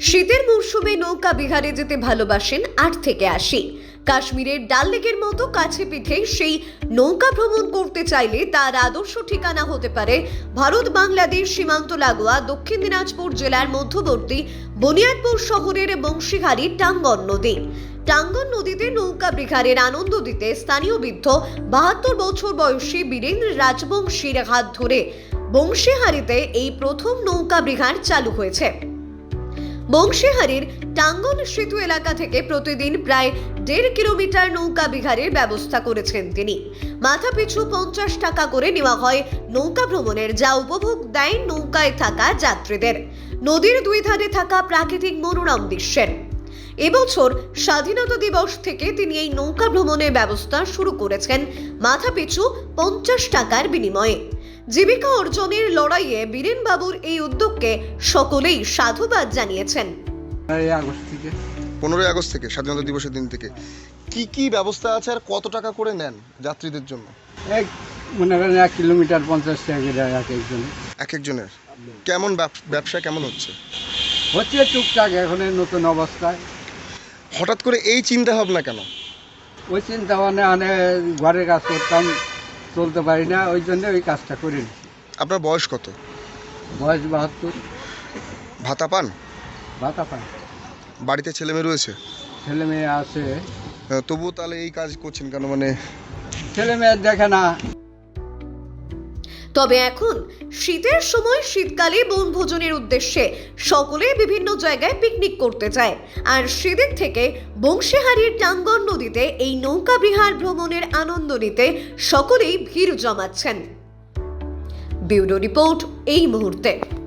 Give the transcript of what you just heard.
শীতের মরশুমে নৌকা বিহারে যেতে ভালোবাসেন আট থেকে আশি। কাশ্মীরের ডাল লেকের মতো কাছে পিঠে সেই নৌকা ভ্রমণ করতে চাইলে তার আদর্শ ঠিকানা হতে পারে ভারত বাংলাদেশ সীমান্ত লাগোয়া দক্ষিণ দিনাজপুর জেলার মধ্যবর্তী বুনিয়াদপুর শহরের বংশীহারি টাঙ্গন নদী। টাঙ্গন নদীতে নৌকা বিহারের আনন্দ দিতে স্থানীয় বৃদ্ধ বাহাত্তর বছর বয়সী বীরেন্দ্র রাজবংশীর হাত ধরে বংশীহারিতে এই প্রথম নৌকা বিহার চালু হয়েছে। বংশীহারির টাঙ্গন সেতু এলাকা থেকে প্রতিদিন প্রায় দেড় কিলোমিটার নৌকা বিহারের ব্যবস্থা করেছেন তিনি। মাথা পিছু পঞ্চাশ টাকা করে নেওয়া হয় নৌকা ভ্রমণের, যা উপভোগ দেয় নৌকায় থাকা যাত্রীদের। নদীর দুই ধারে থাকা প্রাকৃতিক মনোরম দৃশ্যের। এবছর স্বাধীনতা দিবস থেকে তিনি এই নৌকা ভ্রমণের ব্যবস্থা শুরু করেছেন মাথা পিছু পঞ্চাশ টাকার বিনিময়ে। জীবিকা অর্জনের লড়াইয়ে বীরেন বাবুর এই উদ্যোগকে সকলেই সাধুবাদ জানিয়েছেন। এই আগস্ট থেকে। পনেরোই আগস্ট থেকে স্বাধীনতা দিবসের দিন থেকে। কি কি ব্যবস্থা আছে আর কত টাকা করে নেন যাত্রীদের জন্য? এক মনে করেন এক কিলোমিটার পঞ্চাশ টাকা করে এক একজন। এক একজনের। কেমন ব্যব- ব্যবসা কেমন হচ্ছে? হচ্ছে টুকটাক এখন এই নতুন অবস্থায়। হঠাৎ করে এই চিন্তা ভাবনা কেন? ওই চিন্তা ভাবনা আনে ঘরের কাজ করতাম চলতে পারি না ওই জন্য ওই কাজটা করি আপনার বয়স কত? বয়স বাহাত্তর। ভাতা পান? ভাতা পান বাড়িতে ছেলে মেয়ে রয়েছে? ছেলে মেয়ে আছে। আহ, তবুও তাহলে এই কাজ করছেন কেন? মানে ছেলে মেয়ে দেখে না। তবে এখন শীতের সময় শীতকালে বনভোজনের উদ্দেশ্যে সকলে বিভিন্ন জায়গায় পিকনিক করতে যায় আর সেদিক থেকে বংশীহারির টাঙ্গন নদীতে এই নৌকা বিহার ভ্রমণের আনন্দ নিতে সকলেই ভিড় জমাচ্ছেন। ব্যুরো রিপোর্ট এই মুহূর্তে।